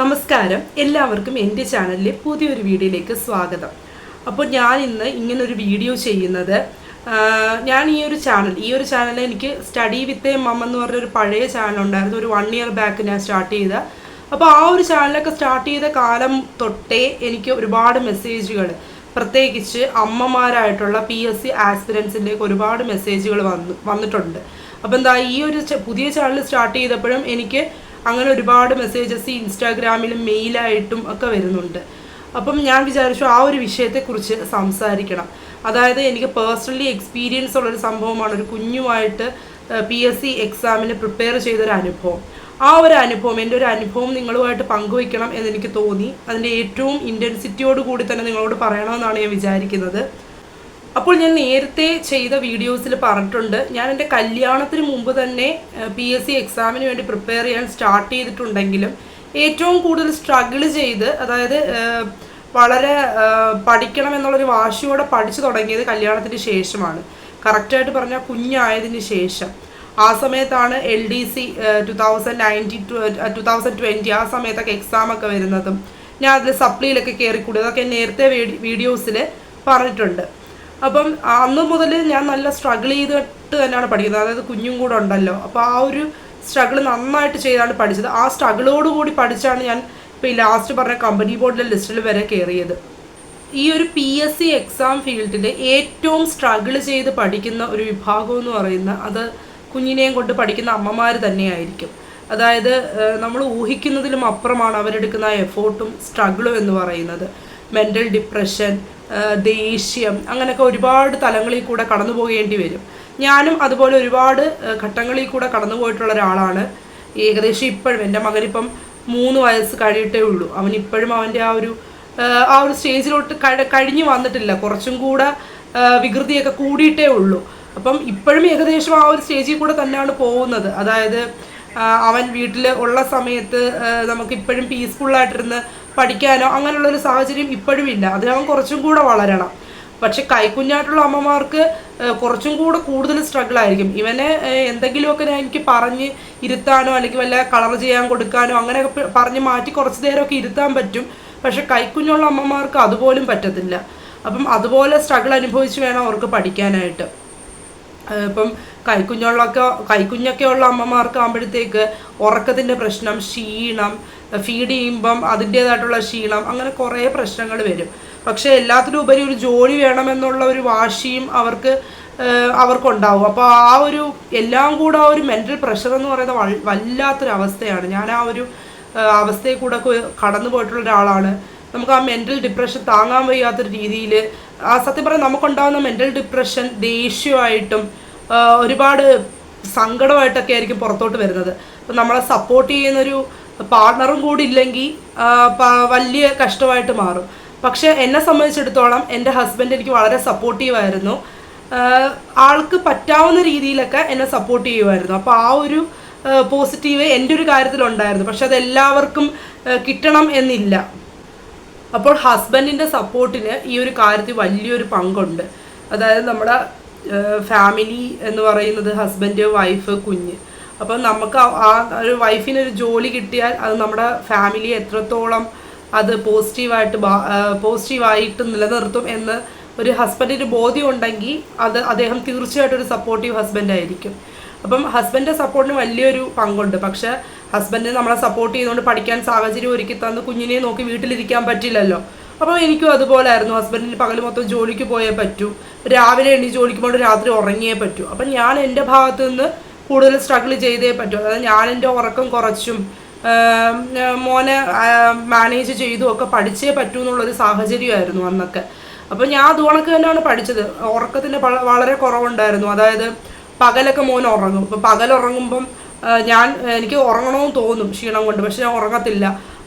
നമസ്കാരം. എല്ലാവർക്കും എന്റെ ചാനലിലെ പുതിയൊരു വീഡിയോയിലേക്ക് സ്വാഗതം. അപ്പോൾ ഞാൻ ഇന്ന് ഇങ്ങനൊരു വീഡിയോ ചെയ്യുന്നത് ഞാൻ ഈ ഒരു ചാനൽ ഈ ഒരു ചാനൽ എനിക്ക് സ്റ്റഡി വിത്ത് മമ്മ എന്ന് പറഞ്ഞൊരു പഴയ ചാനൽ ഉണ്ടായിരുന്നു. ഒരു വൺ ഇയർ ബാക്ക് ഞാൻ സ്റ്റാർട്ട് ചെയ്ത. അപ്പോൾ ആ ഒരു ചാനലൊക്കെ സ്റ്റാർട്ട് ചെയ്ത കാലം തൊട്ടേ എനിക്ക് ഒരുപാട് മെസ്സേജുകൾ പ്രത്യേകിച്ച് അമ്മമാരായിട്ടുള്ള പി എസ് സി ആസ്പിരൻസിന്റെയൊക്കെ ഒരുപാട് മെസ്സേജുകൾ വന്നു വന്നിട്ടുണ്ട്. അപ്പോൾ എന്താ ഈ ഒരു പുതിയ ചാനൽ സ്റ്റാർട്ട് ചെയ്തപ്പോഴും എനിക്ക് അങ്ങനെ ഒരുപാട് മെസ്സേജസ് ഇൻസ്റ്റാഗ്രാമിലും മെയിലായിട്ടും ഒക്കെ വരുന്നുണ്ട്. അപ്പം ഞാൻ വിചാരിച്ചു ആ ഒരു വിഷയത്തെക്കുറിച്ച് സംസാരിക്കണം. അതായത് എനിക്ക് പേഴ്സണലി എക്സ്പീരിയൻസ് ഉള്ളൊരു സംഭവമാണ് ഒരു കുഞ്ഞുമായിട്ട് പി എസ് സി എക്സാമിന് പ്രിപ്പയർ ചെയ്തൊരു അനുഭവം. ആ ഒരു അനുഭവം എന്റെ ഒരു അനുഭവം നിങ്ങളുമായിട്ട് പങ്കുവയ്ക്കണം എന്നെനിക്ക് തോന്നി. അതിന്റെ ഏറ്റവും ഇന്റൻസിറ്റിയോട് കൂടി തന്നെ നിങ്ങളോട് പറയണമെന്നാണ് ഞാൻ വിചാരിക്കുന്നത്. അപ്പോൾ ഞാൻ നേരത്തെ ചെയ്ത വീഡിയോസിൽ പറഞ്ഞിട്ടുണ്ട്. ഞാൻ എന്റെ കല്യാണത്തിന് മുമ്പ് തന്നെ പി എസ് സി എക്സാമിന് വേണ്ടി പ്രിപ്പയർ ചെയ്യാൻ സ്റ്റാർട്ട് ചെയ്തിട്ടുണ്ടെങ്കിലും ഏറ്റവും കൂടുതൽ സ്ട്രഗിൾ ചെയ്ത് അതായത് വളരെ പഠിക്കണം എന്നുള്ളൊരു വാശിയോടെ പഠിച്ചു തുടങ്ങിയത് കല്യാണത്തിന് ശേഷമാണ്. കറക്റ്റായിട്ട് പറഞ്ഞാൽ കുഞ്ഞായതിന് ശേഷം. ആ സമയത്താണ് L D C two thousand ninety two thousand twenty ആ സമയത്തൊക്കെ എക്സാം ഒക്കെ വരുന്നതും ഞാൻ അതിൽ സപ്ലിയിലൊക്കെ കയറിക്കൂടി അതൊക്കെ നേരത്തെ വീഡിയോസിൽ പറഞ്ഞിട്ടുണ്ട്. അപ്പം അന്ന് മുതൽ ഞാൻ നല്ല സ്ട്രഗിൾ ചെയ്തിട്ട് തന്നെയാണ് പഠിക്കുന്നത്. അതായത് കുഞ്ഞും കൂടെ ഉണ്ടല്ലോ. അപ്പോൾ ആ ഒരു സ്ട്രഗിൾ നന്നായിട്ട് ചെയ്താണ് പഠിച്ചത്. ആ സ്ട്രഗിളോട് കൂടി പഠിച്ചാണ് ഞാൻ ഇപ്പോൾ ഈ ലാസ്റ്റ് പറഞ്ഞ കമ്പനി ബോർഡിലെ ലിസ്റ്റിൽ വരെ കയറിയത് ഈ ഒരു പി എസ് സി എക്സാം ഫീൽഡിൽ ഏറ്റവും സ്ട്രഗിൾ ചെയ്ത് പഠിക്കുന്ന ഒരു വിഭാഗം എന്ന് പറയുന്ന അത് കുഞ്ഞിനെയും കൊണ്ട് പഠിക്കുന്ന അമ്മമാർ തന്നെയായിരിക്കും. അതായത് നമ്മൾ ഊഹിക്കുന്നതിലും അപ്പുറമാണ് അവരെടുക്കുന്ന എഫോർട്ടും സ്ട്രഗിളും എന്ന് പറയുന്നത്. മെന്റൽ ഡിപ്രഷൻ ദേഷ്യം അങ്ങനെയൊക്കെ ഒരുപാട് തലങ്ങളിൽ കൂടെ കടന്നു പോകേണ്ടി വരും. ഞാനും അതുപോലെ ഒരുപാട് ഘട്ടങ്ങളിൽ കൂടെ കടന്നു പോയിട്ടുള്ള ഒരാളാണ്. ഏകദേശം ഇപ്പോഴും എന്റെ മകനിപ്പം മൂന്ന് വയസ്സ് കഴിയിട്ടേ ഉള്ളൂ. അവൻ ഇപ്പോഴും അവന്റെ ആ ഒരു ആ ഒരു സ്റ്റേജിലോട്ട് കഴി കഴിഞ്ഞു വന്നിട്ടില്ല. കുറച്ചും കൂടെ വികൃതിയൊക്കെ കൂടിയിട്ടേ ഉള്ളൂ. അപ്പം ഇപ്പോഴും ഏകദേശം ആ ഒരു സ്റ്റേജിൽ കൂടെ തന്നെയാണ് പോകുന്നത്. അതായത് അവൻ വീട്ടിൽ ഉള്ള സമയത്ത് നമുക്കിപ്പോഴും പീസ്ഫുള്ളായിട്ടിരുന്ന് പഠിക്കാനോ അങ്ങനെയുള്ളൊരു സാഹചര്യം ഇപ്പോഴും ഇല്ല. അതിന് അവൻ കുറച്ചും കൂടെ വളരണം. പക്ഷെ കൈക്കുഞ്ഞായിട്ടുള്ള അമ്മമാർക്ക് കുറച്ചും കൂടെ കൂടുതൽ സ്ട്രഗിൾ ആയിരിക്കും. ഇവനെ എന്തെങ്കിലുമൊക്കെ ഞാൻ എനിക്ക് പറഞ്ഞ് ഇരുത്താനോ അല്ലെങ്കിൽ വല്ല കളർ ചെയ്യാൻ കൊടുക്കാനോ അങ്ങനെയൊക്കെ പറഞ്ഞ് മാറ്റി കുറച്ച് നേരമൊക്കെ ഇരുത്താൻ പറ്റും. പക്ഷെ കൈക്കുഞ്ഞുള്ള അമ്മമാർക്ക് അതുപോലും പറ്റത്തില്ല. അപ്പം അതുപോലെ സ്ട്രഗിൾ അനുഭവിച്ച് വേണം അവർക്ക് പഠിക്കാനായിട്ട്. ഇപ്പം കൈക്കുഞ്ഞുള്ളൊക്കെ കൈക്കുഞ്ഞൊക്കെ ഉള്ള അമ്മമാർക്ക് ആകുമ്പോഴത്തേക്ക് ഉറക്കത്തിന്റെ പ്രശ്നം ക്ഷീണം ഫീഡ് ചെയ്യുമ്പം അതിന്റേതായിട്ടുള്ള ക്ഷീണം അങ്ങനെ കുറേ പ്രശ്നങ്ങൾ വരും. പക്ഷേ എല്ലാത്തിനും ഉപരി ഒരു ജോലി വേണമെന്നുള്ള ഒരു വാശിയും അവർക്ക് അവർക്കുണ്ടാവും. അപ്പോൾ ആ ഒരു എല്ലാം കൂടെ ആ ഒരു മെന്റൽ പ്രഷർ എന്ന് പറയുന്നത് വല്ലാത്തൊരവസ്ഥയാണ്. ഞാൻ ആ ഒരു അവസ്ഥയിൽ കൂടെ കടന്നു പോയിട്ടുള്ള ഒരാളാണ്. നമുക്ക് ആ മെന്റൽ ഡിപ്രഷൻ താങ്ങാൻ വയ്യാത്തൊരു രീതിയിൽ ആ സത്യം പറഞ്ഞാൽ നമുക്കുണ്ടാകുന്ന മെന്റൽ ഡിപ്രഷൻ ദേഷ്യമായിട്ടും ഒരുപാട് സങ്കടമായിട്ടൊക്കെ ആയിരിക്കും പുറത്തോട്ട് വരുന്നത്. അപ്പം നമ്മളെ സപ്പോർട്ട് ചെയ്യുന്നൊരു പാർട്ണറും കൂടി ഇല്ലെങ്കിൽ വലിയ കഷ്ടമായിട്ട് മാറും. പക്ഷെ എന്നെ സംബന്ധിച്ചിടത്തോളം എന്റെ ഹസ്ബൻഡ് എനിക്ക് വളരെ സപ്പോർട്ടീവായിരുന്നു ആൾക്ക് പറ്റാവുന്ന രീതിയിലൊക്കെ എന്നെ സപ്പോർട്ട് ചെയ്യുമായിരുന്നു. അപ്പോൾ ആ ഒരു പോസിറ്റീവ് എന്റെ ഒരു കാര്യത്തിലുണ്ടായിരുന്നു. പക്ഷെ അത് എല്ലാവർക്കും കിട്ടണം എന്നില്ല. അപ്പോൾ ഹസ്ബൻഡിന്റെ സപ്പോർട്ടിന് ഈ ഒരു കാര്യത്തിൽ വലിയൊരു പങ്കുണ്ട്. അതായത് നമ്മുടെ ഫാമിലി എന്ന് പറയുന്നത് ഹസ്ബൻഡ് വൈഫ് കുഞ്ഞ്. അപ്പം നമുക്ക് ആ- ഒരു വൈഫിന് ഒരു ജോലി കിട്ടിയാൽ അത് നമ്മുടെ ഫാമിലി എത്രത്തോളം അത് പോസിറ്റീവായിട്ട് പോസിറ്റീവായിട്ട് നിലനിർത്തും എന്ന് ഒരു ഹസ്ബൻഡിന് ബോധ്യം ഉണ്ടെങ്കിൽ അത് അദ്ദേഹം തീർച്ചയായിട്ടും ഒരു സപ്പോർട്ടീവ് ഹസ്ബൻഡ് ആയിരിക്കും. അപ്പം ഹസ്ബൻഡിന്റെ സപ്പോർട്ടിന് വലിയൊരു പങ്കുണ്ട്. പക്ഷെ ഹസ്ബൻഡിന് നമ്മളെ സപ്പോർട്ട് ചെയ്തുകൊണ്ട് പഠിക്കാൻ സാഹചര്യം ഒരുക്കി തന്ന് കുഞ്ഞിനെ നോക്കി വീട്ടിലിരിക്കാൻ പറ്റില്ലല്ലോ. അപ്പോൾ എനിക്കും അതുപോലായിരുന്നു. ഹസ്ബൻഡിന് പകൽ മൊത്തം ജോലിക്ക് പോയേ പറ്റൂ. രാവിലെ എണ്ണി ജോലിക്ക് പോയിട്ട് രാത്രി ഉറങ്ങിയേ പറ്റൂ. അപ്പം ഞാൻ എന്റെ ഭാഗത്തു നിന്ന് കൂടുതൽ സ്ട്രഗിൾ ചെയ്തേ പറ്റൂ. അതായത് ഞാൻ എന്റെ ഉറക്കം കുറച്ചും മോനെ മാനേജ് ചെയ്തും ഒക്കെ പഠിച്ചേ പറ്റൂ എന്നുള്ളൊരു സാഹചര്യമായിരുന്നു അന്നൊക്കെ. അപ്പോൾ ഞാൻ അത് കണക്ക് തന്നെയാണ് പഠിച്ചത്. ഉറക്കത്തിന്റെ വളരെ കുറവുണ്ടായിരുന്നു. അതായത് പകലൊക്കെ മോൻ ഉറങ്ങും. അപ്പോൾ ആ, ഞാൻ എനിക്ക് ഉറങ്ങണമെന്ന് തോന്നും ക്ഷീണം കൊണ്ട് പക്ഷെ ഞാൻ ഉറങ്ങത്തില്ല.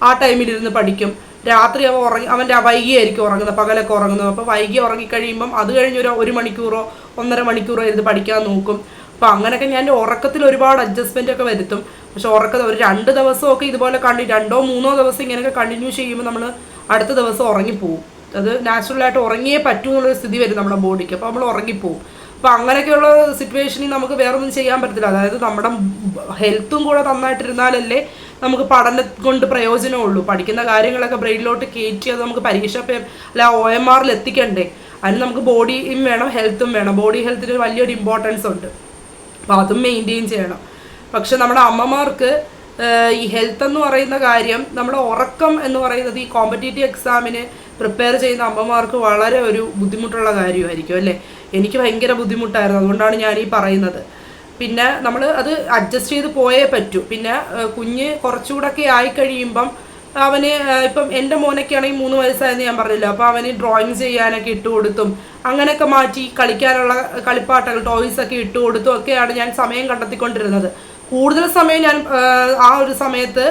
ആ ടൈമിൽ ഇരുന്ന് പഠിക്കും. രാത്രി അവൻ ഉറങ്ങി അവന്റെ വൈകിയായിരിക്കും ഉറങ്ങുന്നത് പകലൊക്കെ ഉറങ്ങുന്നത്. അപ്പോൾ വൈകി ഉറങ്ങിക്കഴിയുമ്പം അത് കഴിഞ്ഞ് ഒരു ഒരു മണിക്കൂറോ ഒന്നര മണിക്കൂറോ ഇരുന്ന് പഠിക്കാൻ നോക്കും. അപ്പോൾ അങ്ങനെയൊക്കെ ഞാൻ ഉറക്കത്തിൽ ഒരുപാട് അഡ്ജസ്റ്റ്മെന്റ് ഒക്കെ വരുത്തും. പക്ഷെ ഉറക്കം ഒരു രണ്ട് ദിവസമൊക്കെ ഇതുപോലെ കണ്ടി രണ്ടോ മൂന്നോ ദിവസം ഇങ്ങനെയൊക്കെ കണ്ടിന്യൂ ചെയ്യുമ്പോൾ നമ്മൾ അടുത്ത ദിവസം ഉറങ്ങിപ്പോവും. അത് നാച്ചുറലായിട്ട് ഉറങ്ങിയേ പറ്റൂ എന്നുള്ളൊരു സ്ഥിതി വരും നമ്മുടെ ബോഡിക്ക് അപ്പോൾ നമ്മൾ ഉറങ്ങിപ്പോവും. അപ്പോൾ അങ്ങനെയൊക്കെയുള്ള സിറ്റുവേഷനിൽ നമുക്ക് വേറെ ഒന്നും ചെയ്യാൻ പറ്റത്തില്ല. അതായത് നമ്മുടെ ഹെൽത്തും കൂടെ നന്നായിട്ടിരുന്നാലല്ലേ നമുക്ക് പഠനം കൊണ്ട് പ്രയോജനമുള്ളൂ പഠിക്കുന്ന കാര്യങ്ങളൊക്കെ ബ്രെയിനിലോട്ട് കയറ്റി അത് നമുക്ക് പരീക്ഷ അല്ല ഒ എം ആറിൽ എത്തിക്കണ്ടേ? അതിന് നമുക്ക് ബോഡിയും വേണം ഹെൽത്തും വേണം. ബോഡി ഹെൽത്തിന് വലിയൊരു ഇമ്പോർട്ടൻസ് ഉണ്ട്. അപ്പോൾ അതും മെയിന്റെയിൻ ചെയ്യണം. പക്ഷെ നമ്മുടെ അമ്മമാർക്ക് ഈ ഹെൽത്ത് എന്ന് പറയുന്ന കാര്യം നമ്മുടെ ഉറക്കം എന്ന് പറയുന്നത് ഈ കോമ്പറ്റേറ്റീവ് എക്സാമിന് പ്രിപ്പയർ ചെയ്യുന്ന അമ്മമാർക്ക് വളരെ ഒരു ബുദ്ധിമുട്ടുള്ള കാര്യമായിരിക്കും അല്ലേ? എനിക്ക് ഭയങ്കര ബുദ്ധിമുട്ടായിരുന്നു. അതുകൊണ്ടാണ് ഞാൻ ഈ പറയുന്നത്. പിന്നെ നമ്മൾ അത് അഡ്ജസ്റ്റ് ചെയ്ത് പോയേ പറ്റൂ. പിന്നെ കുഞ്ഞ് കുറച്ചുകൂടെയൊക്കെ ആയി കഴിയുമ്പം അവന് ഇപ്പം എന്റെ മോനൊക്കെ ആണെങ്കിൽ മൂന്ന് വയസ്സായെന്ന് ഞാൻ പറഞ്ഞില്ല? അപ്പോൾ അവന് ഡ്രോയിങ് ചെയ്യാനൊക്കെ ഇട്ട് കൊടുത്തും അങ്ങനെയൊക്കെ മാറ്റി കളിക്കാനുള്ള കളിപ്പാട്ടകൾ ടോയ്സ് ഒക്കെ ഇട്ട് കൊടുത്തും ഒക്കെയാണ് ഞാൻ സമയം കണ്ടെത്തിക്കൊണ്ടിരുന്നത്. കൂടുതൽ സമയം ഞാൻ ആ ഒരു സമയത്ത്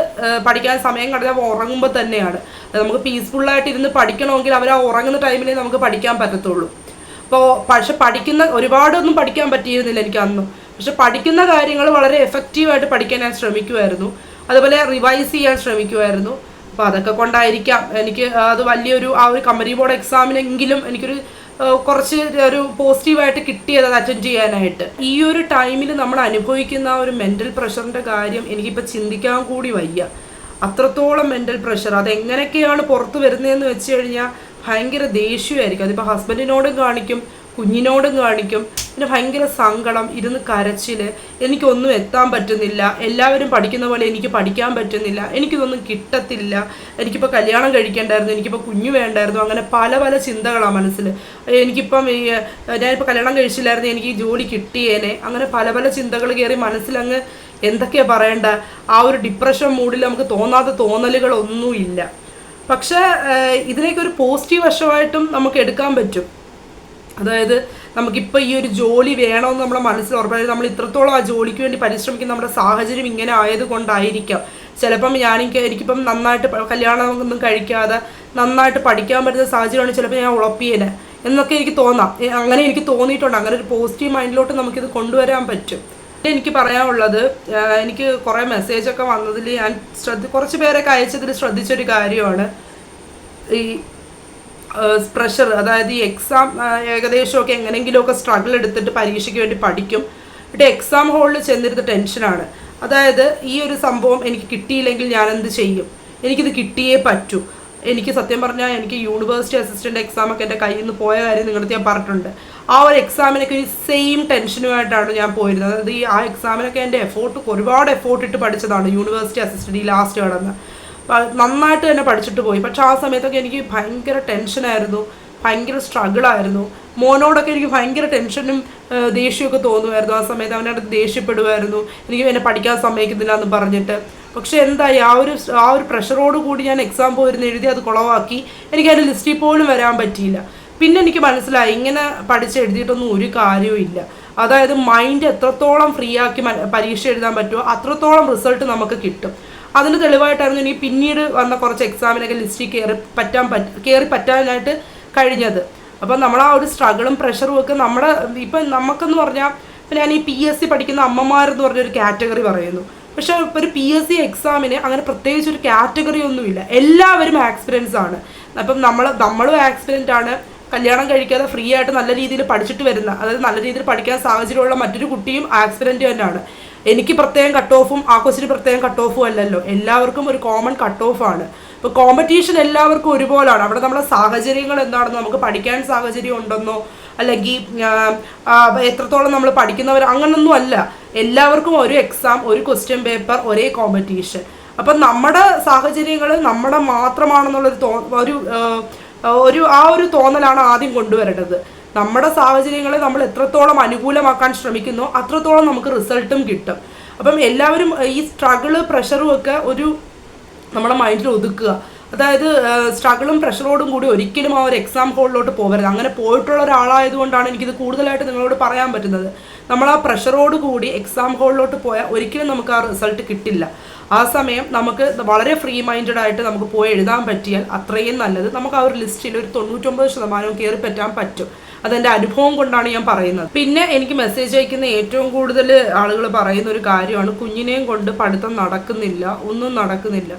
പഠിക്കാൻ സമയം കണ്ടെത്തി ഉറങ്ങുമ്പോൾ തന്നെയാണ്. നമുക്ക് പീസ്ഫുള്ളായിട്ട് ഇരുന്ന് പഠിക്കണമെങ്കിൽ അവർ ആ ഉറങ്ങുന്ന ടൈമിലേ നമുക്ക് പഠിക്കാൻ പറ്റത്തുള്ളൂ. അപ്പോൾ പക്ഷെ പഠിക്കുന്ന ഒരുപാടൊന്നും പഠിക്കാൻ പറ്റിയിരുന്നില്ല എനിക്ക് അന്ന് പക്ഷെ പഠിക്കുന്ന കാര്യങ്ങൾ വളരെ എഫക്റ്റീവായിട്ട് പഠിക്കാൻ ഞാൻ ശ്രമിക്കുമായിരുന്നു അതുപോലെ റിവൈസ് ചെയ്യാൻ ശ്രമിക്കുമായിരുന്നു അപ്പോൾ അതൊക്കെ കൊണ്ടായിരിക്കാം. എനിക്ക് അത് വലിയൊരു ആ ഒരു കമ്പനി ബോർഡ് എക്സാമിനെങ്കിലും എനിക്കൊരു കുറച്ച് ഒരു പോസിറ്റീവായിട്ട് കിട്ടിയത് അത് അറ്റൻഡ് ചെയ്യാനായിട്ട്. ഈ ഒരു ടൈമിൽ നമ്മൾ അനുഭവിക്കുന്ന ഒരു മെന്റൽ പ്രഷറിന്റെ കാര്യം എനിക്കിപ്പോൾ ചിന്തിക്കാൻ കൂടി വയ്യ. അത്രത്തോളം മെന്റൽ പ്രഷർ അത് എങ്ങനെയൊക്കെയാണ് പുറത്ത് വരുന്നതെന്ന് വെച്ച് കഴിഞ്ഞാൽ ഭയങ്കര ദേഷ്യമായിരിക്കും. അതിപ്പോൾ ഹസ്ബൻഡിനോടും കാണിക്കും കുഞ്ഞിനോടും കാണിക്കും. പിന്നെ ഭയങ്കര സങ്കടം ഇരുന്ന് കരച്ചിൽ. എനിക്കൊന്നും എത്താൻ പറ്റുന്നില്ല. എല്ലാവരും പഠിക്കുന്ന പോലെ എനിക്ക് പഠിക്കാൻ പറ്റുന്നില്ല. എനിക്കിതൊന്നും കിട്ടത്തില്ല. എനിക്കിപ്പോൾ കല്യാണം കഴിക്കേണ്ടായിരുന്നു. എനിക്കിപ്പോൾ കുഞ്ഞു വേണ്ടായിരുന്നു. അങ്ങനെ പല പല ചിന്തകളാണ് മനസ്സിൽ എനിക്കിപ്പം ഞാനിപ്പോൾ കല്യാണം കഴിച്ചില്ലായിരുന്നു. എനിക്ക് ഈ ജോലി കിട്ടിയേനെ. അങ്ങനെ പല പല ചിന്തകൾ കയറി മനസ്സിലങ്ങ് എന്തൊക്കെയാണ് പറയേണ്ട? ആ ഒരു ഡിപ്രഷൻ മൂഡിൽ നമുക്ക് തോന്നാത്ത തോന്നലുകളൊന്നുമില്ല. പക്ഷേ ഏഹ്, ഇതിലേക്ക് ഒരു പോസിറ്റീവ് വശമായിട്ടും നമുക്ക് എടുക്കാൻ പറ്റും. അതായത് നമുക്കിപ്പോൾ ഈ ഒരു ജോലി വേണമെന്ന് നമ്മുടെ മനസ്സിൽ ഉറപ്പായത് നമ്മൾ ഇത്രത്തോളം ആ ജോലിക്ക് വേണ്ടി പരിശ്രമിക്കുന്ന നമ്മുടെ സാഹചര്യം ഇങ്ങനെ ആയതുകൊണ്ടായിരിക്കാം. ചിലപ്പം ഞാനെനിക്ക് എനിക്കിപ്പം നന്നായിട്ട് കല്യാണം ഒന്നും കഴിക്കാതെ നന്നായിട്ട് പഠിക്കാൻ പറ്റുന്ന സാഹചര്യമാണ് ചിലപ്പോൾ ഞാൻ ഉളപ്പിയേനെ എന്നൊക്കെ എനിക്ക് തോന്നാം. അങ്ങനെ എനിക്ക് തോന്നിയിട്ടുണ്ട്. അങ്ങനെ ഒരു പോസിറ്റീവ് മൈൻഡിലോട്ട് നമുക്കിത് കൊണ്ടുവരാൻ പറ്റും. എനിക്ക് പറയാനുള്ളത് എനിക്ക് കുറേ മെസ്സേജൊക്കെ വന്നതിൽ ഞാൻ ശ്രദ്ധ കുറച്ച് പേരൊക്കെ അയച്ചതിൽ ശ്രദ്ധിച്ചൊരു കാര്യമാണ്. ഈ പ്രഷർ അതായത് ഈ എക്സാം ഏകദേശമൊക്കെ എങ്ങനെയെങ്കിലുമൊക്കെ സ്ട്രഗിൾ എടുത്തിട്ട് പരീക്ഷയ്ക്ക് വേണ്ടി പഠിക്കും. എന്നിട്ട് എക്സാം ഹോളിൽ ചെന്നിരുന്ന ടെൻഷനാണ് അതായത് ഈ ഒരു സംഭവം എനിക്ക് കിട്ടിയില്ലെങ്കിൽ ഞാൻ എന്ത് ചെയ്യും? എനിക്കിത് കിട്ടിയേ പറ്റൂ. എനിക്ക് സത്യം പറഞ്ഞാൽ എനിക്ക് യൂണിവേഴ്സിറ്റി അസിസ്റ്റന്റ് എക്സാം ഒക്കെ എന്റെ കയ്യിൽ നിന്ന് പോയ കാര്യം നിങ്ങളുടെ ഞാൻ പറഞ്ഞിട്ടുണ്ട്. ആ ഒരു എക്സാമിനൊക്കെ ഒരു സെയിം ടെൻഷനുമായിട്ടാണ് ഞാൻ പോയിരുന്നത്. അതായത് ഈ ആ എക്സാമിനൊക്കെ എന്റെ എഫോർട്ട് ഒരുപാട് എഫോർട്ട് ഇട്ട് പഠിച്ചതാണ് യൂണിവേഴ്സിറ്റി അസിസ്റ്റന്റ് ഈ ലാസ്റ്റ് കടന്ന്. നന്നായിട്ട് തന്നെ പഠിച്ചിട്ട് പോയി. പക്ഷെ ആ സമയത്തൊക്കെ എനിക്ക് ഭയങ്കര ടെൻഷനായിരുന്നു ഭയങ്കര സ്ട്രഗിളായിരുന്നു മോനോടൊക്കെ എനിക്ക് ഭയങ്കര ടെൻഷനും ദേഷ്യമൊക്കെ തോന്നുമായിരുന്നു. ആ സമയത്ത് അവനടുത്ത് ദേഷ്യപ്പെടുമായിരുന്നു. എനിക്ക് എന്നെ പഠിക്കാൻ സമ്മതിക്കുന്നില്ല എന്ന് പറഞ്ഞിട്ട്. പക്ഷെ എന്തായി? ആ ഒരു ആ ഒരു പ്രഷറോട് കൂടി ഞാൻ എക്സാം പോയിരുന്ന് എഴുതി അത് കുളവാക്കി. എനിക്ക് അതിന്റെ ലിസ്റ്റിൽ പോലും വരാൻ പറ്റിയില്ല. പിന്നെ എനിക്ക് മനസ്സിലായി ഇങ്ങനെ പഠിച്ച് എഴുതിയിട്ടൊന്നും ഒരു കാര്യവും ഇല്ല. അതായത് മൈൻഡ് എത്രത്തോളം ഫ്രീ ആക്കി പരീക്ഷ എഴുതാൻ പറ്റുമോ അത്രത്തോളം റിസൾട്ട് നമുക്ക് കിട്ടും. അതിന് തെളിവായിട്ടായിരുന്നു എനിക്ക് പിന്നീട് വന്ന കുറച്ച് എക്സാമിനൊക്കെ ലിസ്റ്റിൽ കയറി പറ്റാൻ പറ്റ കയറി പറ്റാനായിട്ട് കഴിഞ്ഞത്. അപ്പം നമ്മൾ ആ ഒരു സ്ട്രഗിളും പ്രഷറും ഒക്കെ നമ്മുടെ ഇപ്പം നമുക്കെന്ന് പറഞ്ഞാൽ ഇപ്പം ഞാൻ ഈ പി എസ് സി പഠിക്കുന്ന അമ്മമാരെന്ന് പറഞ്ഞൊരു കാറ്റഗറി പറയുന്നു. പക്ഷെ ഒരു പി എസ് സി എക്സാമിന് അങ്ങനെ പ്രത്യേകിച്ച് ഒരു കാറ്റഗറി ഒന്നുമില്ല. എല്ലാവരും ആക്സ്പീരിയൻസ് ആണ്. അപ്പം നമ്മൾ നമ്മളും ആക്സ്പീരിയന്റ് ആണ്. കല്യാണം കഴിക്കാതെ ഫ്രീ ആയിട്ട് നല്ല രീതിയിൽ പഠിച്ചിട്ട് വരുന്ന അതായത് നല്ല രീതിയിൽ പഠിക്കാൻ സാഹചര്യമുള്ള മറ്റൊരു കുട്ടിയും ആക്സിഡന്റ് തന്നെയാണ്. എനിക്ക് പ്രത്യേകം കട്ട് ഓഫും ആ കൊച്ചിന് പ്രത്യേകം കട്ട് ഓഫും അല്ലല്ലോ. എല്ലാവർക്കും ഒരു കോമൺ കട്ട് ഓഫാണ് ഇപ്പോൾ കോമ്പറ്റീഷൻ എല്ലാവർക്കും ഒരുപോലാണ്. അവിടെ നമ്മുടെ സാഹചര്യങ്ങൾ എന്താണെന്ന് നമുക്ക് പഠിക്കാൻ സാഹചര്യം ഉണ്ടെന്നോ അല്ലെങ്കിൽ എത്രത്തോളം നമ്മൾ പഠിക്കുന്നവർ അങ്ങനൊന്നും അല്ല. എല്ലാവർക്കും ഒരു എക്സാം ഒരു ക്വസ്റ്റ്യൻ പേപ്പർ ഒരേ കോമ്പറ്റീഷൻ അപ്പം നമ്മുടെ സാഹചര്യങ്ങൾ നമ്മുടെ മാത്രമാണെന്നുള്ളൊരു തോ ഒരു ഒരു ആ ഒരു തോന്നലാണ് ആദ്യം കൊണ്ടുവരേണ്ടത്. നമ്മുടെ സാഹചര്യങ്ങളെ നമ്മൾ എത്രത്തോളം അനുകൂലമാക്കാൻ ശ്രമിക്കുന്നു അത്രത്തോളം നമുക്ക് റിസൾട്ടും കിട്ടും. അപ്പം എല്ലാവരും ഈ സ്ട്രഗിൾ പ്രഷറും ഒക്കെ ഒരു നമ്മുടെ മൈൻഡിൽ ഒതുക്കുക. അതായത് സ്ട്രഗിളും പ്രഷറോടും കൂടി ഒരിക്കലും ആ ഒരു എക്സാം ഹോളിലോട്ട് പോകരുത് അങ്ങനെ പോയിട്ടുള്ള ഒരാളായതുകൊണ്ടാണ് എനിക്കിത് കൂടുതലായിട്ട് നിങ്ങളോട് പറയാൻ പറ്റുന്നത്. നമ്മൾ ആ പ്രഷറോട് കൂടി എക്സാം ഹോളിലോട്ട് പോയാൽ ഒരിക്കലും നമുക്ക് ആ റിസൾട്ട് കിട്ടില്ല. ആ സമയം നമുക്ക് വളരെ ഫ്രീ മൈൻഡഡ് ആയിട്ട് നമുക്ക് പോയി എഴുതാൻ പറ്റിയാൽ അത്രയും നല്ലത്. നമുക്ക് ആ ഒരു ലിസ്റ്റിൽ ഒരു തൊണ്ണൂറ്റൊമ്പത് ശതമാനവും കയറി പറ്റാൻ പറ്റും. അതെന്റെ അനുഭവം കൊണ്ടാണ് ഞാൻ പറയുന്നത്. പിന്നെ എനിക്ക് മെസ്സേജ് അയക്കുന്ന ഏറ്റവും കൂടുതൽ ആളുകൾ പറയുന്ന ഒരു കാര്യമാണ് കുഞ്ഞിനെയും കൊണ്ട് പഠിത്തം നടക്കുന്നില്ല ഒന്നും നടക്കുന്നില്ല.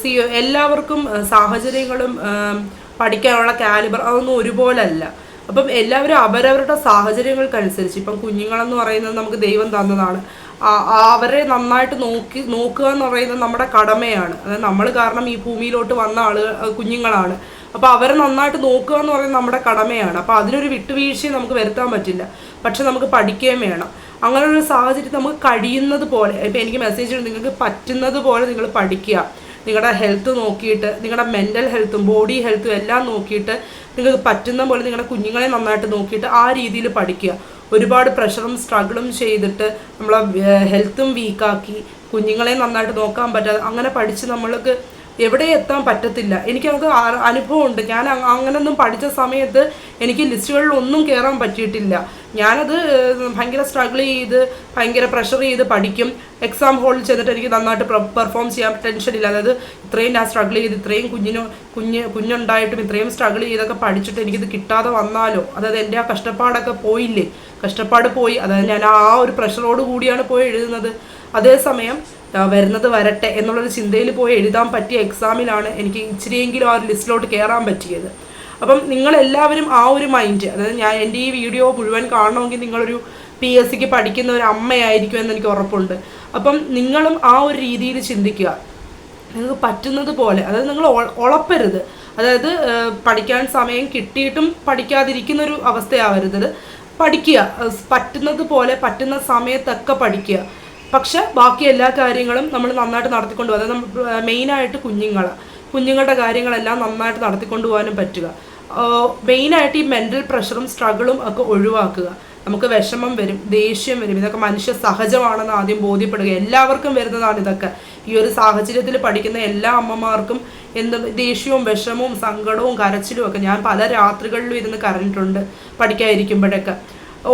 സി എല്ലാവർക്കും സാഹചര്യങ്ങളും പഠിക്കാനുള്ള കാലിബർ അതൊന്നും ഒരുപോലല്ല. അപ്പം എല്ലാവരും അവരവരുടെ സാഹചര്യങ്ങൾക്കനുസരിച്ച് ഇപ്പം കുഞ്ഞുങ്ങളെന്ന് പറയുന്നത് നമുക്ക് ദൈവം തന്നതാണ്. അവരെ നന്നായിട്ട് നോക്കി നോക്കുക എന്ന് പറയുന്നത് നമ്മുടെ കടമയാണ്. അതായത് നമ്മൾ കാരണം ഈ ഭൂമിയിലോട്ട് വന്ന ആളുകൾ കുഞ്ഞുങ്ങളാണ്. അപ്പോൾ അവരെ നന്നായിട്ട് നോക്കുക എന്ന് പറയുന്നത് നമ്മുടെ കടമയാണ്. അപ്പോൾ അതിനൊരു വിട്ടുവീഴ്ചയും നമുക്ക് വരുത്താൻ പറ്റില്ല. പക്ഷെ നമുക്ക് പഠിക്കുകയും വേണം. അങ്ങനെ ഒരു സാഹചര്യത്തിൽ നമുക്ക് കഴിയുന്നത് പോലെ ഇപ്പോൾ എനിക്ക് മെസ്സേജ് നിങ്ങൾക്ക് പറ്റുന്നത് പോലെ നിങ്ങൾ പഠിക്കുക. നിങ്ങളുടെ ഹെൽത്ത് നോക്കിയിട്ട് നിങ്ങളുടെ മെന്റൽ ഹെൽത്തും ബോഡി ഹെൽത്തും എല്ലാം നോക്കിയിട്ട് നിങ്ങൾക്ക് പറ്റുന്ന പോലെ നിങ്ങളുടെ കുഞ്ഞുങ്ങളെ നന്നായിട്ട് നോക്കിയിട്ട് ആ രീതിയിൽ പഠിക്കുക. ഒരുപാട് പ്രഷറും സ്ട്രഗിളും ചെയ്തിട്ട് നമ്മളെ ഹെൽത്തും വീക്കാക്കി കുഞ്ഞുങ്ങളെ നന്നായിട്ട് നോക്കാൻ പറ്റാതെ അങ്ങനെ പഠിച്ച് നമ്മൾക്ക് എവിടെ എത്താൻ പറ്റത്തില്ല. എനിക്ക് ആ- അനുഭവമുണ്ട് ഞാൻ അങ്ങനൊന്നും പഠിച്ച സമയത്ത് എനിക്ക് ലിസ്റ്റുകളിൽ ഒന്നും കയറാൻ പറ്റിയിട്ടില്ല. ഞാനത് ഭയങ്കര സ്ട്രഗിൾ ചെയ്ത് ഭയങ്കര പ്രഷർ ചെയ്ത് പഠിക്കും. എക്സാം ഹോളിൽ ചെന്നിട്ട് എനിക്ക് നന്നായിട്ട് പെർഫോം ചെയ്യാൻ ടെൻഷൻ ഇല്ല. അതായത് ഇത്രയും ഞാൻ സ്ട്രഗിൾ ചെയ്ത് ഇത്രയും കുഞ്ഞിന് കുഞ്ഞ് കുഞ്ഞുണ്ടായിട്ടും ഇത്രയും സ്ട്രഗിൾ ചെയ്തൊക്കെ പഠിച്ചിട്ട് എനിക്കിത് കിട്ടാതെ വന്നാലോ? അതായത് എന്റെ ആ കഷ്ടപ്പാടൊക്കെ പോയില്ലേ? കഷ്ടപ്പാട് പോയി. അതായത് ഞാൻ ആ ഒരു പ്രഷറോട് കൂടിയാണ് പോയി എഴുതുന്നത്. അതേസമയം വരുന്നത് വരട്ടെ എന്നുള്ളൊരു ചിന്തയിൽ പോയി എഴുതാൻ പറ്റിയ എക്സാമിലാണ് എനിക്ക് ഇച്ചിരിയെങ്കിലും ആ ഒരു ലിസ്റ്റിലോട്ട് കയറാൻ പറ്റിയത്. അപ്പം നിങ്ങളെല്ലാവരും ആ ഒരു മൈൻഡ് അതായത് ഞാൻ എന്റെ ഈ വീഡിയോ മുഴുവൻ കാണണമെങ്കിൽ നിങ്ങളൊരു പി എസ് സിക്ക് പഠിക്കുന്ന ഒരു അമ്മയായിരിക്കും എന്ന് എനിക്ക് ഉറപ്പുണ്ട്. അപ്പം നിങ്ങളും ആ ഒരു രീതിയിൽ ചിന്തിക്കുക. നിങ്ങൾക്ക് പറ്റുന്നത് പോലെ അതായത് നിങ്ങൾ ഉളപ്പരുത് അതായത് പഠിക്കാൻ സമയം കിട്ടിയിട്ടും പഠിക്കാതിരിക്കുന്ന ഒരു അവസ്ഥയാവരുത്. പഠിക്കുക. പറ്റുന്നത് പോലെ പറ്റുന്ന സമയത്തൊക്കെ പഠിക്കുക. പക്ഷെ ബാക്കി എല്ലാ കാര്യങ്ങളും നമ്മൾ നന്നായിട്ട് നടത്തിക്കൊണ്ട് പോകാം. അതായത് നമ്മൾ മെയിനായിട്ട് കുഞ്ഞുങ്ങൾ കുഞ്ഞുങ്ങളുടെ കാര്യങ്ങളെല്ലാം നന്നായിട്ട് നടത്തിക്കൊണ്ട് പോകാനും പറ്റുക. മെയിനായിട്ട് ഈ മെന്റൽ പ്രഷറും സ്ട്രഗിളും ഒക്കെ ഒഴിവാക്കുക. നമുക്ക് വിഷമം വരും ദേഷ്യം വരും. ഇതൊക്കെ മനുഷ്യ സഹജമാണെന്ന് ആദ്യം ബോധ്യപ്പെടുക. എല്ലാവർക്കും വരുന്നതാണ് ഇതൊക്കെ. ഈ ഒരു സാഹചര്യത്തിൽ പഠിക്കുന്ന എല്ലാ അമ്മമാർക്കും എന്ത് ദേഷ്യവും വിഷമവും സങ്കടവും കരച്ചിലും ഒക്കെ ഞാൻ പല രാത്രികളിലും ഇരുന്ന് കരഞ്ഞിട്ടുണ്ട് പഠിക്കാതിരിക്കുമ്പോഴൊക്കെ.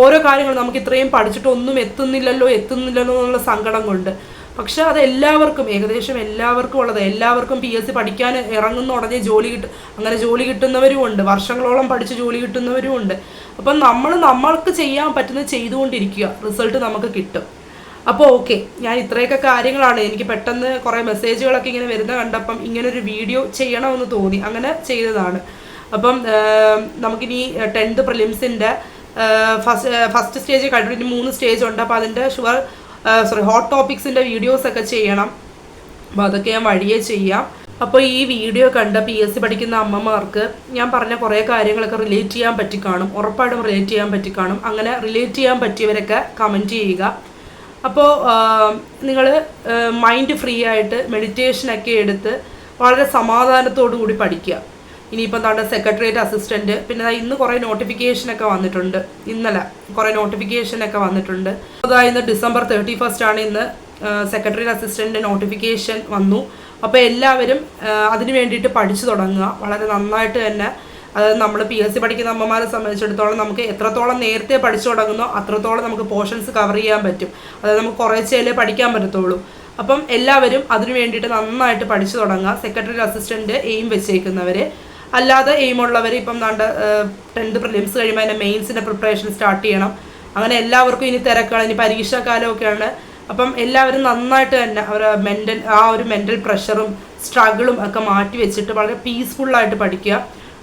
ഓരോ കാര്യങ്ങൾ നമുക്ക് ഇത്രയും പഠിച്ചിട്ട് ഒന്നും എത്തുന്നില്ലല്ലോ എത്തുന്നില്ലല്ലോ എന്നുള്ള സങ്കടം കൊണ്ട്. പക്ഷെ അത് എല്ലാവർക്കും ഏകദേശം എല്ലാവർക്കും ഉള്ളത്. എല്ലാവർക്കും പി എസ് സി പഠിക്കാൻ ഇറങ്ങുന്ന ഉടനെ ജോലി കിട്ടും അങ്ങനെ ജോലി കിട്ടുന്നവരും ഉണ്ട്. വർഷങ്ങളോളം പഠിച്ച് ജോലി കിട്ടുന്നവരും ഉണ്ട്. അപ്പം നമ്മൾ നമ്മൾക്ക് ചെയ്യാൻ പറ്റുന്നത് ചെയ്തുകൊണ്ടിരിക്കുക. റിസൾട്ട് നമുക്ക് കിട്ടും. അപ്പോൾ ഓക്കെ ഞാൻ ഇത്രയൊക്കെ കാര്യങ്ങളാണ്. എനിക്ക് പെട്ടെന്ന് കുറേ മെസ്സേജുകളൊക്കെ ഇങ്ങനെ വരുന്ന കണ്ടപ്പം ഇങ്ങനെ ഒരു വീഡിയോ ചെയ്യണമെന്ന് തോന്നി. അങ്ങനെ ചെയ്തതാണ്. അപ്പം നമുക്കിനി ടെൻത്ത് പ്രിലിംസിന്റെ ഫസ്റ്റ് സ്റ്റേജ് കണ്ടിട്ട് ഇനി മൂന്ന് സ്റ്റേജ് ഉണ്ട്. അപ്പോൾ അതിന്റെ ഷുവർ സോറി ഹോട്ട് ടോപ്പിക്സിന്റെ വീഡിയോസ് ഒക്കെ ചെയ്യണം. അപ്പോൾ അതൊക്കെ ഞാൻ വഴിയേ ചെയ്യാം. അപ്പോൾ ഈ വീഡിയോ കണ്ട് പി എസ് സി പഠിക്കുന്ന അമ്മമാർക്ക് ഞാൻ പറഞ്ഞ കുറേ കാര്യങ്ങളൊക്കെ റിലേറ്റ് ചെയ്യാൻ പറ്റി കാണും. ഉറപ്പായിട്ടും റിലേറ്റ് ചെയ്യാൻ പറ്റി കാണും. അങ്ങനെ റിലേറ്റ് ചെയ്യാൻ പറ്റിയവരൊക്കെ കമന്റ് ചെയ്യുക. അപ്പോൾ നിങ്ങൾ മൈൻഡ് ഫ്രീ ആയിട്ട് മെഡിറ്റേഷനൊക്കെ എടുത്ത് വളരെ സമാധാനത്തോടു കൂടി പഠിക്കുക. ഇനിയിപ്പം എന്താണ് സെക്രട്ടേറിയറ്റ് അസിസ്റ്റന്റ് പിന്നെ ഇന്ന് കുറേ നോട്ടിഫിക്കേഷനൊക്കെ വന്നിട്ടുണ്ട്. ഇന്നലെ കുറേ നോട്ടിഫിക്കേഷനൊക്കെ വന്നിട്ടുണ്ട്. അതായത് ഇന്ന് ഡിസംബർ തേർട്ടി ഫസ്റ്റ് ആണ് ഇന്ന് സെക്രട്ടേറിയറ്റ് അസിസ്റ്റന്റ് നോട്ടിഫിക്കേഷൻ വന്നു. അപ്പോൾ എല്ലാവരും അതിനു അതിന് വേണ്ടിയിട്ട് പഠിച്ചു തുടങ്ങുക. വളരെ നന്നായിട്ട് തന്നെ. അതായത് നമ്മൾ പി എസ് സി പഠിക്കുന്ന അമ്മമാരെ സംബന്ധിച്ചിടത്തോളം നമുക്ക് എത്രത്തോളം നേരത്തെ പഠിച്ചു തുടങ്ങുന്നോ അത്രത്തോളം നമുക്ക് പോർഷൻസ് കവർ ചെയ്യാൻ പറ്റും. അതായത് നമുക്ക് കുറേശ്ശേലേ പഠിക്കാൻ പറ്റത്തുള്ളൂ. അപ്പം എല്ലാവരും അതിനു വേണ്ടിയിട്ട് നന്നായിട്ട് പഠിച്ചു തുടങ്ങുക. സെക്രട്ടറി അസിസ്റ്റന്റ് എയിം വെച്ചേക്കുന്നവർ അല്ലാതെ എയിമുള്ളവർ ഇപ്പം നാണ്ട് ടെൻത്ത് പ്രിലിംസ് കഴിയുമ്പോൾ അതിന്റെ മെയിൻസിന്റെ പ്രിപ്പറേഷൻ സ്റ്റാർട്ട് ചെയ്യണം. അങ്ങനെ എല്ലാവർക്കും ഇനി തിരക്കാണ് ഇനി പരീക്ഷാകാലമൊക്കെയാണ് അപ്പം എല്ലാവരും നന്നായിട്ട് തന്നെ അവരുടെ മെന്റൽ ആ ഒരു മെന്റൽ പ്രഷറും സ്ട്രഗിളും ഒക്കെ മാറ്റി വെച്ചിട്ട് വളരെ പീസ്ഫുള്ളായിട്ട് പഠിക്കുക.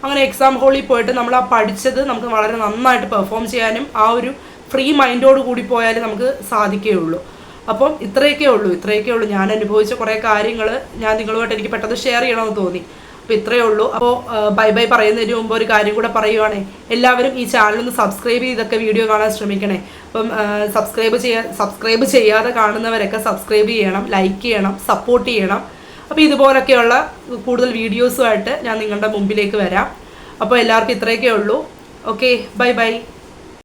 അങ്ങനെ എക്സാം ഹോളിൽ പോയിട്ട് നമ്മൾ ആ പഠിച്ചത് നമുക്ക് വളരെ നന്നായിട്ട് പെർഫോം ചെയ്യാനും ആ ഒരു ഫ്രീ മൈൻഡോട് കൂടി പോയാൽ നമുക്ക് സാധിക്കുകയുള്ളൂ. അപ്പം ഇത്രയൊക്കെ ഉള്ളൂ ഇത്രയൊക്കെ ഉള്ളൂ. ഞാൻ അനുഭവിച്ച കുറേ കാര്യങ്ങൾ ഞാൻ നിങ്ങളുമായിട്ട് എനിക്ക് പെട്ടെന്ന് ഷെയർ ചെയ്യണമെന്ന് തോന്നി. അപ്പോൾ ഇത്രയേ ഉള്ളൂ. അപ്പോൾ ബൈ ബൈ പറയുന്നതിന് മുമ്പ് ഒരു കാര്യം കൂടെ പറയുവാണേ. എല്ലാവരും ഈ ചാനൽ ഒന്ന് സബ്സ്ക്രൈബ് ചെയ്തൊക്കെ വീഡിയോ കാണാൻ ശ്രമിക്കണേ. അപ്പം സബ്സ്ക്രൈബ് ചെയ്യാൻ സബ്സ്ക്രൈബ് ചെയ്യാതെ കാണുന്നവരൊക്കെ സബ്സ്ക്രൈബ് ചെയ്യണം ലൈക്ക് ചെയ്യണം സപ്പോർട്ട് ചെയ്യണം. അപ്പോൾ ഇതുപോലൊക്കെയുള്ള കൂടുതൽ വീഡിയോസുമായിട്ട് ഞാൻ നിങ്ങളുടെ മുമ്പിലേക്ക് വരാം. അപ്പോൾ എല്ലാവർക്കും ഇത്രയൊക്കെ ഉള്ളൂ. Okay bye bye